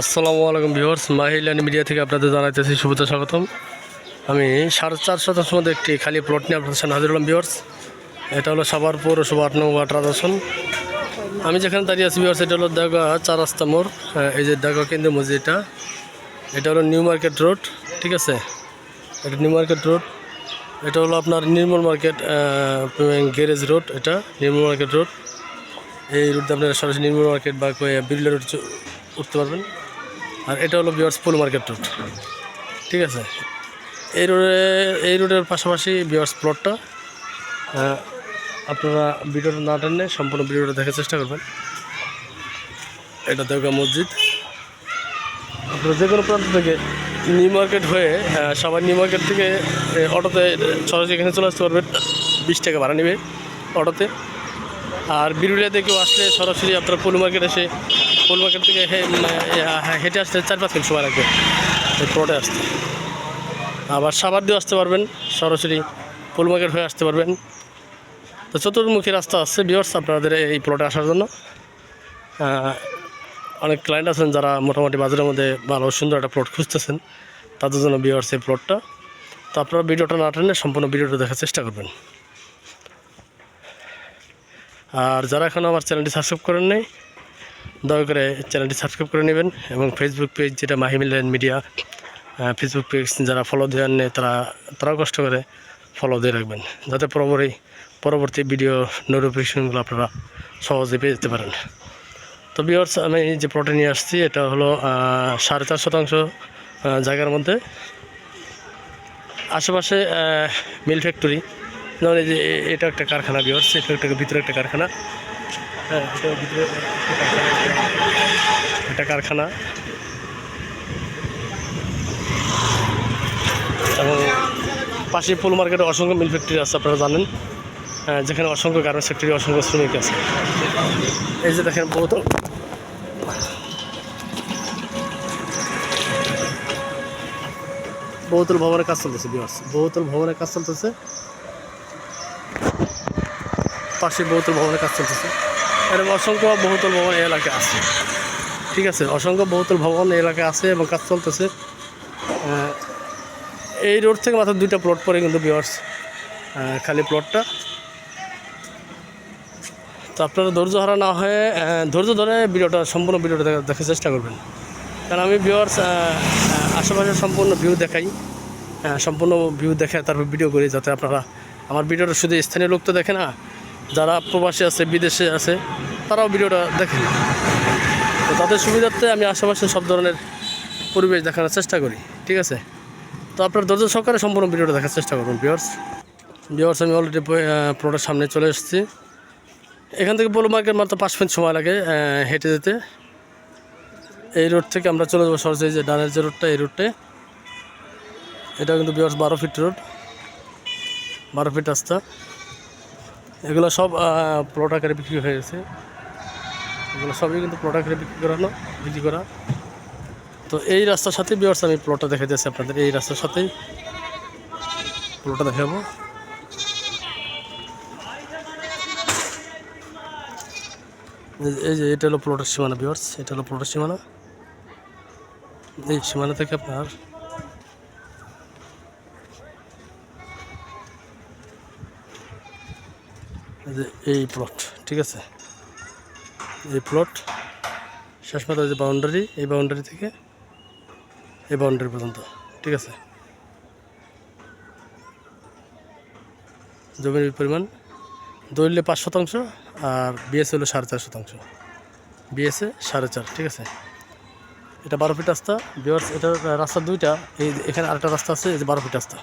আসসালামু আলাইকুম viewers, মাহিলানি media থেকে আপনাদের জানাইতেছি শুভেচ্ছা স্বাগতম। আমি সাড়ে চার শতাংশ মধ্যে একটি খালি প্লট নিয়ে আপনাদের সামনে হাজির হলাম ভিউয়ার্স। এটা হলো সাভার পৌরসভা আট নম্বর ওয়াটার আসন। আমি যেখানে দাঁড়িয়ে আছি ভিউয়ার্স, এটা হলো দাগা চার রাস্তা মোড় এই যে দাগা কেন্দ্র মসজিদ এটা। হলো নিউ মার্কেট রোড, ঠিক আছে? এটা নিউ মার্কেট রোড। এটা হলো আপনার নির্মল মার্কেট গ্যারেজ রোড এটা, নির্মল মার্কেট রোড। এই রুটে আপনারা সরাসরি নির্মল মার্কেট বা বিরলা রোড উঠতে পারবেন। আর এটা হলো বিয়ার্স ফুল মার্কেট রোড ঠিক আছে? এই রোডে এই রোডের পাশাপাশি বিয়ার্স প্লটটা আপনারা ভিডিওটা না টেনে সম্পূর্ণ ভিডিওটা দেখার চেষ্টা করবেন। এটা দেওগা মসজিদ। আপনারা যে কোনো প্রান্ত থেকে নিউ মার্কেট হয়ে সবাই নিউ মার্কেট থেকে অটোতে সরাসরি এখানে চলে আসতে পারবেন। বিশ টাকা ভাড়া নেবে অটোতে। আর বিরুলিয়াতে কেউ আসলে সরাসরি আপনার ফুল মার্কেট এসে ফুল থেকে হে- এ, হেঁটে আসতে চার পাঁচ মিনিট সময় লাগবে। প্লটে আসতে। আবার সাবার দিয়ে আসতে পারবেন সরাসরি ফুল মার্কেট হয়ে আসতে পারবেন। তো চতুর্মুখী রাস্তা আছে বিয়ার্স আপনাদের এই প্লটে আসার জন্য। অনেক ক্লায়েন্ট আছেন যারা মোটামুটি বাজারের মধ্যে ভালো সুন্দর একটা প্লট খুঁজতেছেন। তাদের জন্য বিয়ার্স এই প্লটটা তো আপনারা ভিডিওটা না টেনে সম্পূর্ণ ভিডিওটা দেখার চেষ্টা করবেন। আর যারা এখনও আমার চ্যানেলটি সাবস্ক্রাইব করেন নাই দয়া করে চ্যানেলটি সাবস্ক্রাইব করে নেবেন এবং ফেসবুক পেজ যেটা মাহিমিলেন মিডিয়া ফেসবুক পেজ যারা ফলো দেওয়ার নেই, তারা, তারাও কষ্ট করে ফলো দিয়ে রাখবেন। যাতে পরবর্তী পরবর্তী ভিডিও নোটিফিকেশনগুলো আপনারা সহজে পেয়ে যেতে পারেন। তো বিয়ার্স আমি যে প্লটে নিয়ে আসছি, এটা হলো সাড়ে চার শতাংশ জায়গার মধ্যে। আশেপাশে মিল ফ্যাক্টরি যেমন এই যে এটা একটা কারখানা বিয়ার্স এটা একটা ভিতরে একটা কারখানা। হ্যাঁ এটা কারখানা। এবং পাশে ফুল মার্কেটে অসংখ্য মিল ফ্যাক্টরি আছে আপনারা জানেন। হ্যাঁ, যেখানে অসংখ্য গার্মেন্টস ফ্যাক্টরি অসংখ্য শ্রমিক আছে। এই যে দেখেন বহুত বহুতল ভবনের কাজ চলতেছে বিয়ার্স বহুতল ভবনের কাজ চলতেছে। পাশে বহুতল ভবনের কাজ চলতেছে। এরকম অসংখ্য বহুতল ভবন এই এলাকায় আছে। ঠিক আছে, অসংখ্য বহুতল ভবন এই এলাকায় আছে এবং কাজ চলতেছে। এই রোড থেকে মাত্র দুইটা প্লট পরে কিন্তু বিয়ার্স খালি প্লটটা তো আপনারা ধৈর্য হারা না হয়ে ধৈর্য ধরে ভিডিওটা, সম্পূর্ণ ভিডিওটা দেখা- দেখার চেষ্টা করবেন। কারণ আমি ভিউয়ার্স আশেপাশের সম্পূর্ণ ভিউ দেখাই সম্পূর্ণ ভিউ দেখে তারপর ভিডিও করি যাতে আপনারা আমার ভিডিওটা শুধু স্থানীয় লোক তো দেখে না যারা প্রবাসী আছে, বিদেশে আছে, তারাও ভিডিওটা দেখেন। তো তাদের সুবিধার্থে আমি আশেপাশে সব ধরনের পরিবেশ দেখানোর চেষ্টা করি, ঠিক আছে? তো আপনার ধৈর্য সহকারে সম্পূর্ণ ভিডিওটা দেখার চেষ্টা করুন ভিউয়ার্স ভিউয়ার্স আমি অলরেডি প্লটের সামনে চলে এসেছি। এখান থেকে পোলো মার্কেট মাত্র পাঁচ মিনিট সময় লাগে হেঁটে যেতে। এই রোড থেকে আমরা চলে যাব সরাসরি যে ডানের যে রোডটা এই রোডটা এটা কিন্তু বিয়ার্স বারো ফিট রোড বারো ফিট রাস্তা। এগুলো সব প্লট আকারে বিক্রি হয়ে গেছে। এগুলো সবই কিন্তু প্লট আকারে বিক্রি করানো, বিক্রি করা। তো এই রাস্তার সাথে বিয়ার্স আমি প্লটটা দেখে যাচ্ছি আপনাদের। এই রাস্তার সাথেই প্লটটা দেখাবো। এই যে এটা হলো প্লটের সীমানা বিয়ার্স এটা হলো প্লটের সীমানা। এই সীমানা থেকে আপনার যে এই প্লট ঠিক আছে? এই প্লট শেষ মাত্র যে বাউন্ডারি এই বাউন্ডারি থেকে এই বাউন্ডারি পর্যন্ত, ঠিক আছে? জমির পরিমাণ দলিলে পাঁচ শতাংশ আর বিএস হলো সাড়ে চার শতাংশ। বিএসএ সাড়ে চার, ঠিক আছে? এটা বারো ফিট রাস্তা বিয়ার্স এটা রাস্তা দুইটা, এই এখানে আরেকটা রাস্তা আছে, এই যে বারো ফিট রাস্তা।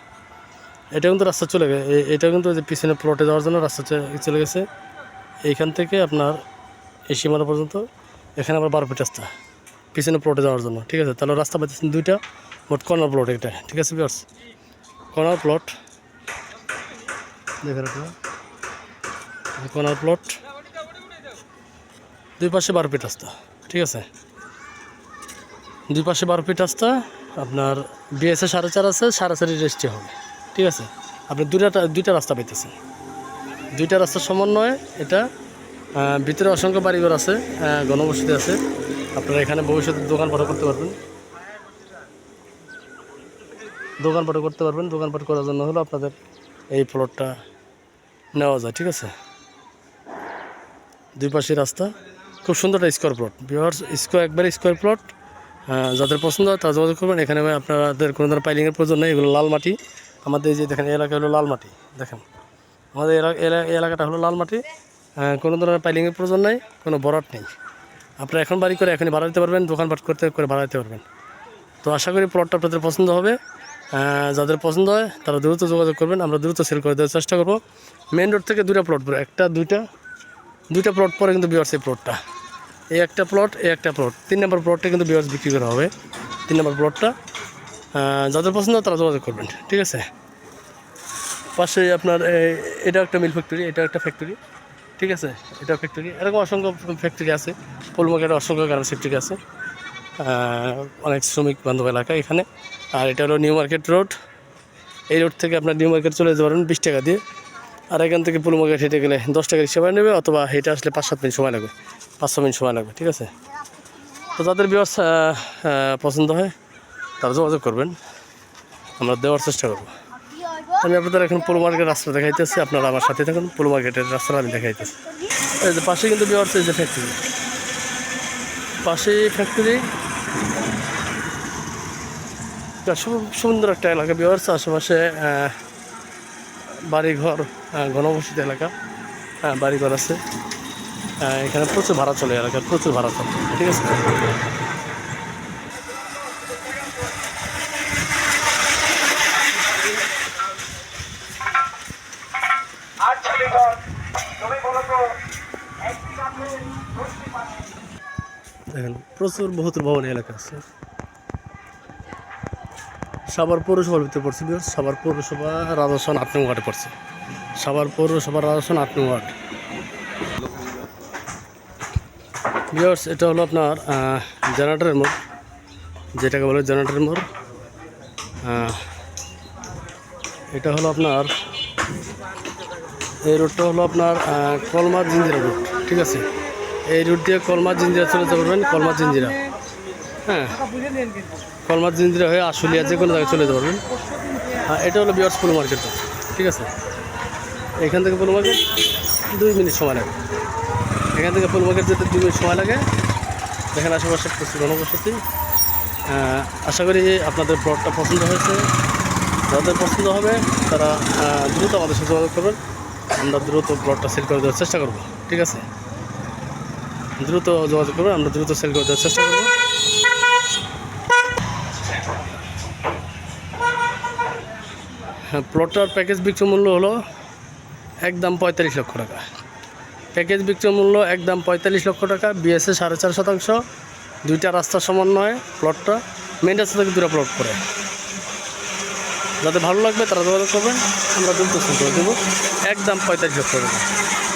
এটা কিন্তু রাস্তা চলে গেছে। এটা কিন্তু যে পিছনে প্লটে যাওয়ার জন্য রাস্তা চলে- গেছে। এইখান থেকে আপনার এই সীমানা পর্যন্ত। এখানে আবার বারো ফিট রাস্তা। পিছনে প্লটে যাওয়ার জন্য ঠিক আছে? তাহলে রাস্তা পাচ্ছেন দুইটা মোট কর্নার প্লট এটা ঠিক আছে বিয়ার্স কর্নার প্লট দেখে রাখলাম কর্নার প্লট দুই পাশে বারো ফিট রাস্তা ঠিক আছে? দুই পাশে বারো ফিট রাস্তা। আপনার বিএসএ সাড়ে চার আছে সাড়ে চারই রেজিস্ট্রি হবে। ঠিক আছে? আপনি দুইটা দুইটা রাস্তা পেতেছেন দুইটা রাস্তার সমন্বয়ে এটা ভিতরে অসংখ্য বাড়িঘর আছে ঘনবসতি আছে। আপনারা এখানে ভবিষ্যতে দোকানপাটও করতে পারবেন। দোকানপাটও করতে পারবেন। দোকানপাট করার জন্য হলো আপনাদের এই প্লটটা নেওয়া যায়, ঠিক আছে? দুই পাশে রাস্তা। খুব সুন্দর একটা স্কোয়ার প্লট বিহার স্কোয়ার একবারে স্কোয়ার প্লট যাদের পছন্দ হয় তারা যোগাযোগ করবেন। এখানে আপনাদের কোনো ধরনের পাইলিংয়ের প্রয়োজন নেই। এগুলো লাল মাটি। আমাদের যে দেখেন এলাকা হলো লাল মাটি, দেখেন। আমাদের এলাকাটা হলো লাল মাটি। কোনো ধরনের পাইলিংয়ের প্রয়োজন নেই, কোনো বরাট নেই। আপনারা এখন বাড়ি করে এখনই ভাড়া দিতে পারবেন দোকানপাট করতে করে ভাড়া দিতে পারবেন। তো আশা করি প্লটটা আপনাদের পছন্দ হবে। যাদের পছন্দ হয়, তারা দ্রুত যোগাযোগ করবেন। আমরা দ্রুত সেল করে দেওয়ার চেষ্টা করব। মেন রোড থেকে দুটা প্লট পরে একটা, দুইটা। দুইটা প্লট পরে কিন্তু বিয়ার্স প্লটটা এই একটা প্লট এই একটা প্লট তিন নম্বর প্লটটা কিন্তু বিয়ার্স বিক্রি করা হবে। তিন নম্বর প্লটটা যাদের পছন্দ তারা যোগাযোগ করবেন, ঠিক আছে? পাশে আপনার এটা একটা মিল ফ্যাক্টরি এটা একটা ফ্যাক্টরি ঠিক আছে? এটা ফ্যাক্টরি এরকম অসংখ্য ফ্যাক্টরি আছে। পোলমার্কেটে অসংখ্য গার্মেন্টস ফ্যাক্টরি আছে। অনেক শ্রমিক বান্ধব এলাকা এখানে। আর এটা হলো নিউ মার্কেট রোড এই রোড থেকে আপনার নিউ মার্কেট চলে যেতে পারেন বিশ টাকা দিয়ে। আর এখান থেকে পুরো মার্কেট হেঁটে গেলে দশ টাকা রিক্সা ভাড়া নেবে অথবা হেঁটে আসলে পাঁচ, সাত মিনিট সময় লাগবে। পাঁচ, ছ মিনিট সময় লাগবে, ঠিক আছে? তো যাদের ব্যবস্থা পছন্দ হয় তারা যোগাযোগ করবেন। আমরা দেওয়ার চেষ্টা করব। আমি আপনাদের এখন পুরো মার্কেট রাস্তা দেখাইতেছি। আপনারা আমার সাথে থাকুন। পুরো মার্কেটের রাস্তাটা আমি দেখাইতেছি। এই যে পাশে কিন্তু বিহার এই যে ফ্যাক্টরি পাশে ফ্যাক্টরি সুন্দর একটা এলাকা বিহার আশেপাশে বাড়িঘর আহ, ঘনবসতিত এলাকা। হ্যাঁ বাড়িঘর আছে। এখানে প্রচুর ভাড়া চলে এলাকার প্রচুর ভাড়া চলে। ঠিক আছে আচ্ছা লিখন তুমি বলো তো একটি গাছে দশটি পাখি দেখেন, প্রচুর বহুতর ভবন এলাকা আছে। সাভার পৌরসভার ভিতরে পড়ছে বিহার সাভার পৌরসভা রাজস্থান আট নং ওয়ার্ডে পড়ছে। সাভার পৌরসভা রাজস্থান আট নম্বর ওয়ার্ড। বিহার্স এটা হলো আপনার জেনারেটরের মোড়। যেটাকে বলে জেনারেটরের মোড়। এটা হলো আপনার, এই রোডটা হলো আপনার কলমার জিঞ্জিরা রোড, ঠিক আছে? এই রুট দিয়ে কলমা জিঞ্জিরা চলে যেতে পারবেন কলমার জিঞ্জিরা। হ্যাঁ কলমা জিঞ্জিরা হয়ে আশুলিয়া যে কোনো জায়গায় চলে যেতে পারবেন। হ্যাঁ এটা হলো বিয়ার্স পুরো মার্কেট। ঠিক আছে? এখান থেকে পুরো মার্কেট দুই মিনিট সময় লাগে। এখান থেকে পুরো মার্কেট যেতে দুই মিনিট সময় লাগে। দেখেন আশেপাশে প্রচুর জনবসতি আহ, আশা করি আপনাদের প্লটটা পছন্দ হয়েছে। যাদের পছন্দ হবে তারা দ্রুত আমাদের সাথে যোগাযোগ করবেন। আমরা দ্রুত প্লটটা সেল করে দেওয়ার চেষ্টা করব। ঠিক আছে? দ্রুত যোগাযোগ করবেন, আমরা দ্রুত সেল করে দেওয়ার চেষ্টা করব। হ্যাঁ প্লটটার প্যাকেজ বিক্রি মূল্য হলো একদম পঁয়তাল্লিশ লক্ষ টাকা। প্যাকেজ বিক্রি মূল্য একদম পঁয়তাল্লিশ লক্ষ টাকা বিএসএ সাড়ে চার শতাংশ, দুইটা রাস্তার সমন্বয়ে প্লটটা মেন রাস্তা থেকে দুটা প্লট করে যাদের ভালো লাগবে তারা যোগাযোগ করবেন, আমরা দ্রুত সেল করে দেবো, একদম পঁয়তাল্লিশ লক্ষ টাকা।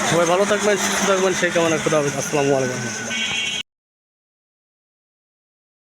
সবাই ভালো থাকবেন সুস্থ থাকবেন সেই কামনা হবে আসসালামু আলাইকুম।